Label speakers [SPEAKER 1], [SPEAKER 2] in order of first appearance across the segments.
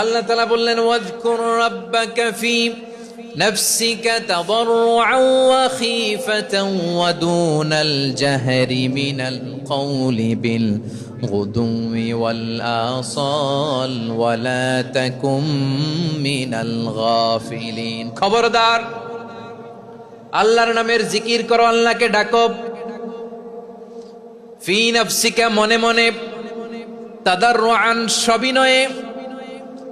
[SPEAKER 1] আল্লাহ তালা বললেন ওয়াজকুর রাব্বাকা ফি نفسك تضرعا وخيفة ودون الجهر من القول بالغدو والآصال ولا تكن من الغافلين খবরদার আল্লাহর নামের জিকির করো আল্লাহকে ডাকো ফি নফসিকা মনে মনে তাদাররুআন সবিনয়ে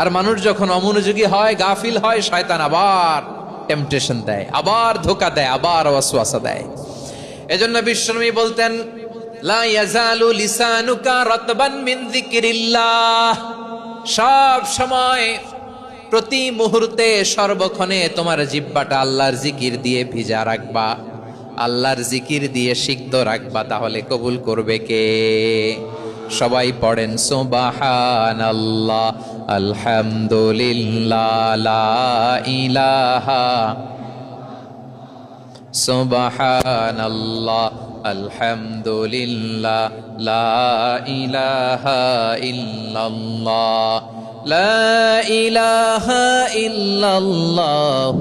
[SPEAKER 1] আর মানুষ যখন অমনোযোগী হয়, গাফিল হয়, শয়তান আবার টেম্পটেশন দেয়, আবার ধোকা দেয়, আবার ওয়াসওয়াসা দেয়। এজন্য বিশ্বনবী বলতেন সব সময় প্রতি মুহূর্তে সর্বক্ষণে তোমার জিব্বাটা আল্লাহর জিকির দিয়ে ভিজা রাখবা। আল্লাহর জিকির দিয়ে সিদ্ধ রাখবা, তাহলে কবুল করবে কে? সবাই পড়েন সুবাহান আল্লাহ আলহামদুলিল্লাহ, লা ইলাহা আলহামদুলিল্লাহ, লা ইলাহা ইল্লাল্লাহ, লা ইলাহা ইল্লাল্লাহ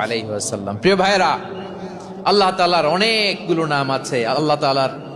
[SPEAKER 1] আলাইহি প্রিয় ভাইরা আল্লাহ তাআলার অনেকগুলো নাম আছে। আল্লাহ তাআলার